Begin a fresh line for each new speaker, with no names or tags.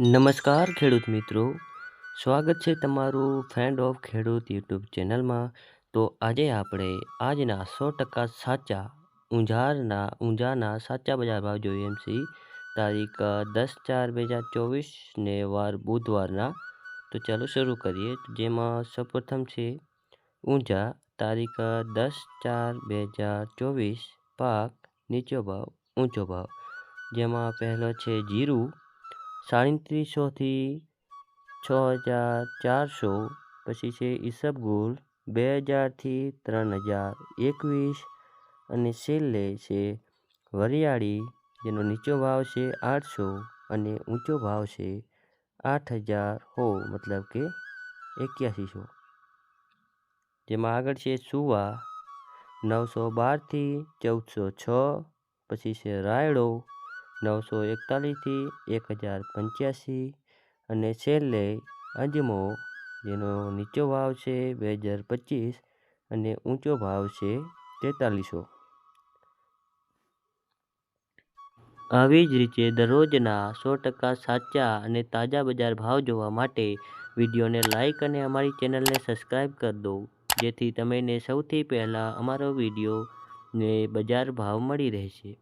નમસ્કાર ખેડૂત મિત્રો. સ્વાગત છે તમારું ફ્રેન્ડ ઓફ ખેડૂત યુટ્યુબ ચેનલમાં. તો આજે આપણે આજના સો ટકા સાચા ઊંઝારના, ઊંઝાના સાચા બજાર ભાવ જોઈએ એમ સી. તારીખ દસ ચાર બે હજાર ચોવીસને વાર બુધવારના. તો ચાલો શરૂ કરીએ. જેમાં સૌપ્રથમ છે, ઊંઝા, તારીખ દસ ચાર બે હજાર ચોવીસ, પાક, નીચો ભાવ, ઊંચો ભાવ. જેમાં પહેલો છે જીરું સાડત્રીસોથી છ હજાર ચારસો, પછી છે ઈસબગુલ બે હજારથી ત્રણ હજાર એકવીસ, અને છેલ્લે છે વરિયાળી, જેનો નીચો ભાવ છે આઠસો અને ઊંચો ભાવ છે આઠ હજાર હો, મતલબ કે એક્યાસીસો જેમાં આગળ છે સુવા, નવસો બારથી ચૌદસો છ, પછી છે રાયડો નવસો એકતાલીસથી એક હજાર પંચ્યાસી અને છેલ્લે અજમો, જેનો નીચો ભાવ છે બે હજાર પચીસ અને ઊંચો ભાવ છે તેતાલીસો. આવી જ રીતે દરરોજના સો ટકા સાચા અને તાજા બજાર ભાવ જોવા માટે વિડીયોને લાઇક અને અમારી ચેનલને સબસ્ક્રાઈબ કરી દો, જેથી તમને સૌથી પહેલાં અમારો વીડિયો ને બજાર ભાવ મળી રહેશે.